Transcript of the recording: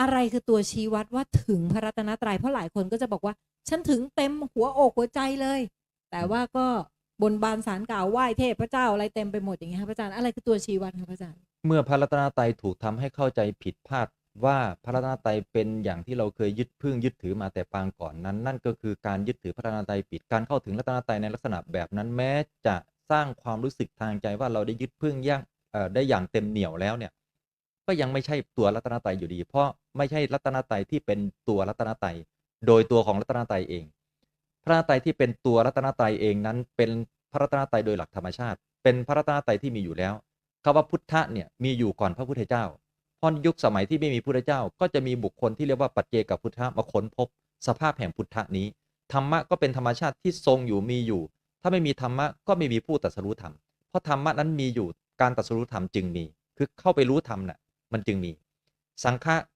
อะไรคือตัวชี้วัดว่าถึงพระรัตนตรัยเพราะหลายคนก็จะบอกว่า ฉันถึงเต็มหัวอกหัวใจเลย แต่ว่าก็บนบานสารกล่าวไหว้เทพพระเจ้าอะไรเต็มไปหมดอย่างเงี้ยครับพระอาจารย์อะไรคือตัวชี้วัดครับพระอาจารย์ เมื่อพระรัตนตรัยถูกทำให้เข้าใจผิดพลาดว่าพระรัตนตรัยเป็นอย่างที่เราเคยยึดพึ่งยึดถือมาแต่ปางก่อนนั้น นั่นก็คือการยึดถือพระรัตนตรัยผิดการเข้าถึงรัตนตรัยในลักษณะแบบนั้นแม้จะสร้างความรู้สึกทางใจว่าเราได้ยึดพึ่งอย่างได้อย่างเต็มเหนี่ยวแล้วเนี่ย ก็ยังไม่ใช่ตัวรัตนตรัยอยู่ดี เพราะไม่ใช่รัตนตรัยที่เป็นตัวรัตนตรัยโดยตัวของรัตนตรัยเอง พระรัตนตรัยที่เป็นตัวรัตนตรัยเองนั้น เป็นพระรัตนตรัยโดยหลักธรรมชาติ เป็นพระรัตนตรัยที่มีอยู่แล้วคำว่าพุทธะเนี่ยมีอยู่ก่อนพระพุทธเจ้าพราะยุคสมัยที่ไม่มีพุทธเจ้า ก็จะมีบุคคลที่เรียกว่าปัจเจกพุทธะมาค้นพบ สภาพแห่งพุทธะนี้ธรรมะก็เป็นธรรมชาติที่ทรงอยู่มีอยู่ ถ้าไม่มีธรรมะก็ไม่มีผู้ตรัสรู้ธรรมเพราะธรรมะนั้นมีอยู่การตรัสรู้ธรรมจึงมี คือเข้าไปรู้ธรรมน่ะ มันจึงมี สังฆะก็